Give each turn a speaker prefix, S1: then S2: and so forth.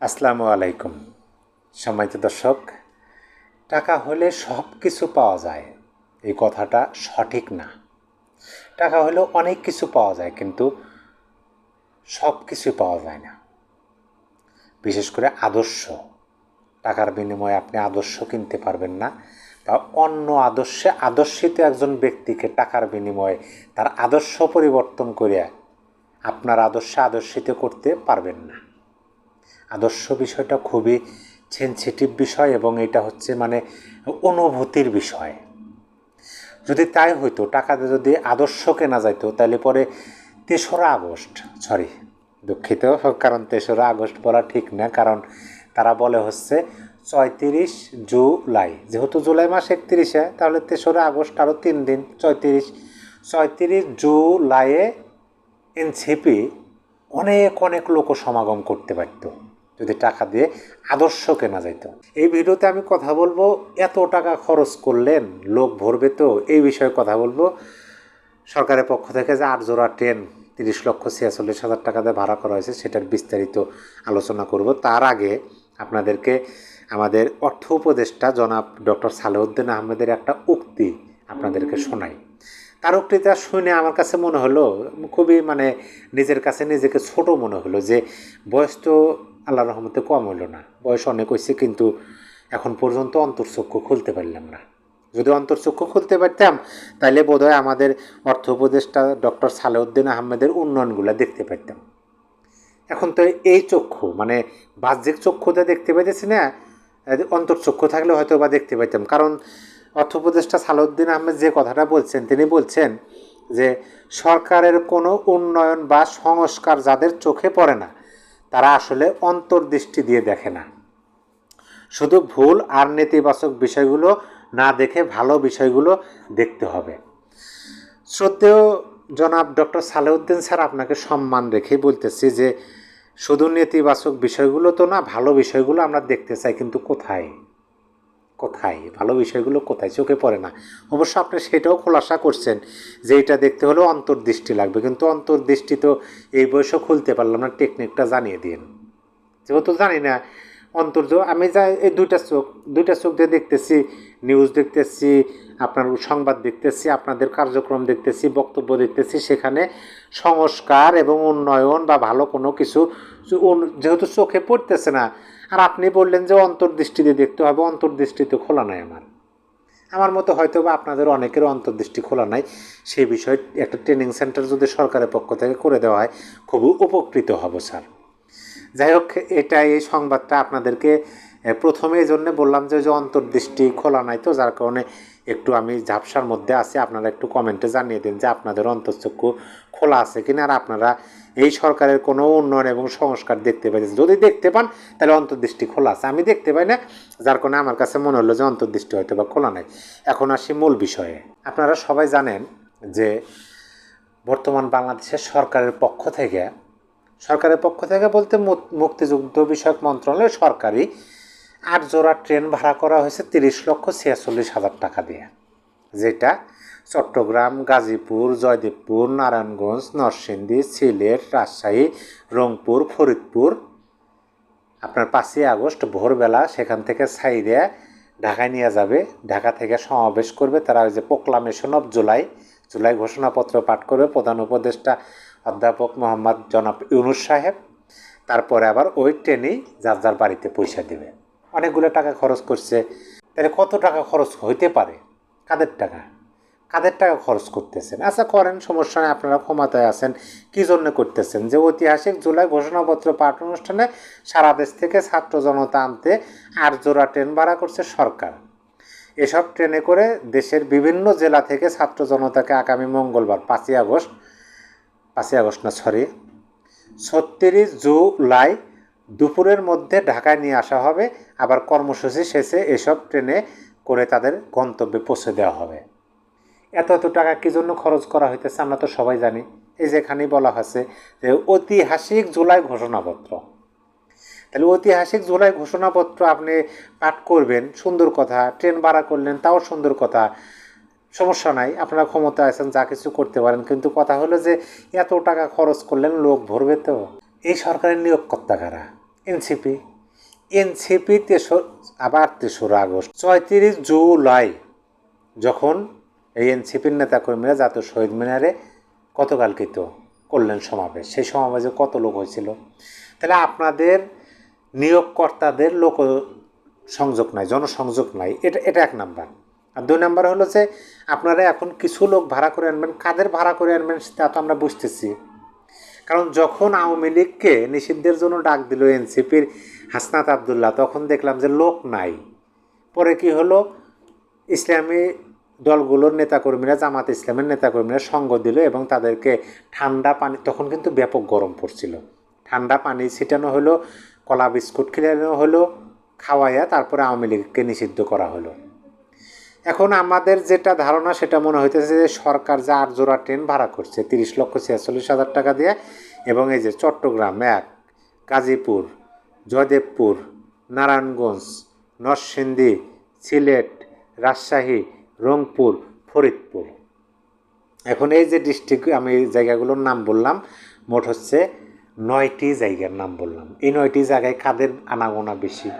S1: আসসালামু আলাইকুম। সম্মানিত দর্শক, টাকা হলে সব কিছু পাওয়া যায়। এই কথাটা সঠিক না। টাকা হলে অনেক কিছু পাওয়া যায়, কিন্তু সব কিছু পাওয়া যায় না। বিশেষ করে আদর্শ। টাকার বিনিময়ে আপনি আদর্শ কিনতে পারবেন না, বা অন্য আদর্শে আদর্শিত একজন ব্যক্তিকে টাকার বিনিময়ে তার আদর্শ পরিবর্তন করে আপনার আদর্শে আদর্শিত করতে পারবেন না। আদর্শ বিষয়টা খুবই সেন্সিটিভ বিষয় এবং এটা হচ্ছে মানে অনুভূতির বিষয়। যদি তাই হইতো, টাকাতে যদি আদর্শ কেনা যাইতো, তাহলে পরে তেসরা আগস্ট সরি দুঃখিত, কারণ তেসরা আগস্ট বলা ঠিক না, কারণ তারা বলে হচ্ছে ছয়ত্রিশ জুলাই। যেহেতু জুলাই মাস একত্রিশে, তাহলে তেসরা আগস্ট আরও তিন দিন, ছয়ত্রিশ ছয়ত্রিশ জুলাইয়ে এনসিপি অনেক অনেক লোক সমাগম করতে পারত। যদি টাকা দিয়ে আদর্শ কেনা যেত এই ভিডিওতে আমি কথা বলব, এত টাকা খরচ করলেন, লোক ভরবে তো, এই বিষয়ে কথা বলব। সরকারের পক্ষ থেকে যে আট জোড়া ট্রেন, তিরিশ লক্ষ ছিয়াচল্লিশ হাজার টাকা দিয়ে ভাড়া করা হয়েছে, সেটার বিস্তারিত আলোচনা করব। তার আগে আপনাদেরকে আমাদের অর্থ উপদেষ্টা জনাব ডক্টর সালেউদ্দিন আহমেদের একটা উক্তি আপনাদেরকে শোনাই। তার উক্তিটা শুনে আমার কাছে মনে হলো, খুবই মানে নিজের কাছে নিজেকে ছোট মনে হলো যে বয়স তো আল্লাহ রহমতে কম হইল না। বয়স অনেক হয়েছে কিন্তু এখন পর্যন্ত অন্তর্চক্ষু খুলতে পারলাম না। যদি অন্তর্চক্ষু খুলতে পারতাম তাহলে বোধহয় আমাদের অর্থ উপদেষ্টা ডক্টর সালেউদ্দিন আহমেদের উন্নয়নগুলো দেখতে পারতাম। এখন তো এই চক্ষু মানে বাহ্যিক চক্ষুতে দেখতে পাইতেছি না অন্তর্চক্ষু থাকলে হয়তো বা দেখতে পাইতাম। কারণ অর্থ উপদেষ্টা সালাউদ্দিন আহমেদ যে কথাটা বলছেন, তিনি বলছেন যে সরকারের কোনো উন্নয়ন বা সংস্কার যাদের চোখে পড়ে না তারা আসলে অন্তর্দৃষ্টি দিয়ে দেখে না। শুধু ভুল আর নেতিবাচক বিষয়গুলো না দেখে ভালো বিষয়গুলো দেখতে হবে। শ্রদ্ধেয় জনাব ডক্টর সালেউদ্দিন স্যার, আপনাকে সম্মান রেখে বলতেছি যে, শুধু নেতিবাচক বিষয়গুলো তো না, ভালো বিষয়গুলো আমরা দেখতে চাই, কিন্তু কোথায়? কোথায়? ভালো বিষয়গুলো কোথায়? চোখে পড়ে না। অবশ্য আপনি সেটাও খোলাসা করছেন যে এটা দেখতে হলেও অন্তর্দৃষ্টি লাগবে। কিন্তু অন্তর্দৃষ্টি তো এই বয়সও খুলতে পারলাম না। টেকনিকটা জানিয়ে দিন যেহেতু জানি না, অন্তর্য আমি যা এই দুইটা চোখ দুইটা চোখ দিয়ে দেখতেছি নিউজ দেখতেছি, আপনার সংবাদ দেখতেছি, আপনাদের কার্যক্রম দেখতেছি, বক্তব্য দেখতেছি, সেখানে সংস্কার এবং উন্নয়ন বা ভালো কোনো কিছু যেহেতু চোখে পড়তেছে না, আর আপনি বললেন যে অন্তর্দৃষ্টি দিয়ে দেখতে হবে, অন্তর্দৃষ্টি তো খোলা নাই আমার। আমার মতো হয়তো বা আপনাদের অনেকের অন্তর্দৃষ্টি খোলা নাই। সেই বিষয়ে একটা ট্রেনিং সেন্টার যদি সরকারের পক্ষ থেকে করে দেওয়া হয় খুবই উপকৃত হব, স্যার। যাই হোক এটা এই সংবাদটা আপনাদেরকে প্রথমে এই জন্যে বললাম যে যে অন্তর্দৃষ্টি খোলা নাই তো, যার কারণে একটু আমি ঝাপসার মধ্যে আছি, আপনারা একটু কমেন্টে জানিয়ে দিন যে আপনাদের অন্তর্চক্ষু খোলা আছে কিনা আর আপনারা এই সরকারের কোনো উন্নয়ন এবং সংস্কার দেখতে পাইতেছেন। যদি দেখতে পান, তাহলে অন্তর্দৃষ্টি খোলা আছে। আমি দেখতে পাই না, যার কারণে আমার কাছে মনে হলো যে অন্তর্দৃষ্টি হয়তো বা খোলা নাই। এখন আসি মূল বিষয়ে। আপনারা সবাই জানেন যে বর্তমান বাংলাদেশের সরকারের পক্ষ থেকে, সরকারের পক্ষ থেকে বলতে মুক্তিযুদ্ধ বিষয়ক মন্ত্রণালয় সরকারি আট জোড়া ট্রেন ভাড়া করা হয়েছে তিরিশ লক্ষ ছিয়াচল্লিশ হাজার টাকা দিয়ে। যেটা চট্টগ্রাম, গাজীপুর, জয়দেবপুর, নারায়ণগঞ্জ, নরসিংদী, সিলেট, রাজশাহী, রংপুর, ফরিদপুর। আপনার পাঁচই আগস্ট ভোরবেলা সেখান থেকে সাইডে ঢাকায় নিয়ে যাবে। ঢাকা থেকে সমাবেশ করবে তারা ওই যে প্রোক্লামেশন অফ জুলাই জুলাই ঘোষণাপত্র পাঠ করবে। প্রধান উপদেষ্টা অধ্যাপক মোহাম্মদ জনাব ইউনুস সাহেব। তারপরে আবার ওই ট্রেনেই যার যার বাড়িতে পয়সা দেবে। অনেকগুলো টাকা খরচ করছে। তাহলে কত টাকা খরচ হইতে পারে? কাদের টাকা? কাদের টাকা খরচ করতেছেন? আচ্ছা করেন, সমস্যা নেই, আপনারা ক্ষমতায় আছেন। কী জন্য করতেছেন? যে ঐতিহাসিক জুলাই ঘোষণাপত্র পাঠ অনুষ্ঠানে সারা দেশ থেকে ছাত্র জনতা আনতে আট জোড়া ট্রেন ভাড়া করছে সরকার। এসব ট্রেনে করে দেশের বিভিন্ন জেলা থেকে ছাত্র জনতাকে আগামী মঙ্গলবার, পাঁচই আগস্ট পাঁচই আগস্ট না, সরি, ছত্রিশ জুলাই দুপুরের মধ্যে ঢাকায় নিয়ে আসা হবে, আবার কর্মসূচি শেষে এসব ট্রেনে করে তাদের গন্তব্যে পৌঁছে দেওয়া হবে। এত এত টাকা কী জন্য খরচ করা হইতেছে আমরা তো সবাই জানি। এই যেখানেই বলা হয়েছে যে ঐতিহাসিক জুলাই ঘোষণাপত্র। তাহলে ঐতিহাসিক জুলাই ঘোষণাপত্র আপনি পাঠ করবেন, সুন্দর কথা, ট্রেন ভাড়া করলেন, তাও সুন্দর কথা, সমস্যা নাই, আপনারা ক্ষমতা আছেন, যা কিছু করতে পারেন, কিন্তু কথা হলো যে এত টাকা খরচ করলেন, লোক ভরবে তো। এই সরকারের নিয়োগকর্তা কারা? এনসিপি। এনসিপি তেসর আবার তেসরা আগস্ট। ছয়ত্রিশ জুলাই যখন এই এনসিপির নেতাকর্মীরা জাতীয় শহীদ মিনারে গতকালকে তো করলেন সমাবেশ, সেই সমাবেশে কত লোক হয়েছিল? তাহলে আপনাদের নিয়োগকর্তাদের লোক সংযোগ নাই, জনসংযোগ নাই, এটা এটা এক নাম্বার। আর দুই নাম্বার হলো যে আপনারা এখন কিছু লোক ভাড়া করে আনবেন, কাদের ভাড়া করে আনবেন তা তো আমরা বুঝতেছি। কারণ যখন আওয়ামী লীগকে নিষিদ্ধের জন্য ডাক দিল এনসিপির হাসনাত আবদুল্লাহ, তখন দেখলাম যে লোক নাই। পরে কি হলো? ইসলামী দলগুলোর নেতাকর্মীরা, জামাত ইসলামের নেতাকর্মীরা সঙ্গ দিল এবং তাদেরকে ঠান্ডা পানি, তখন কিন্তু ব্যাপক গরম পড়ছিল। ঠান্ডা পানি ছিটানো হলো, কলা বিস্কুট খেলানো হলো, খাওয়াইয়া তারপরে আওয়ামী লীগকে নিষিদ্ধ করা হলো। এখন আমাদের যেটা ধারণা, সেটা মনে হইতেছে যে সরকার যে আট জোড়া ট্রেন ভাড়া করছে, তিরিশ লক্ষ ছিয়াচল্লিশ হাজার টাকা দিয়ে, এবং এই যে চট্টগ্রাম এক, গাজীপুর, জয়দেবপুর, নারায়ণগঞ্জ, নরসিংদী, সিলেট, রাজশাহী, রংপুর, ফরিদপুর। এখন এই যে ডিস্ট্রিক্ট আমি জায়গাগুলোর নাম বললাম, মোট হচ্ছে নয়টি জায়গার নাম বললাম। এই নয়টি জায়গায় কাদের আনাগোনা বেশি?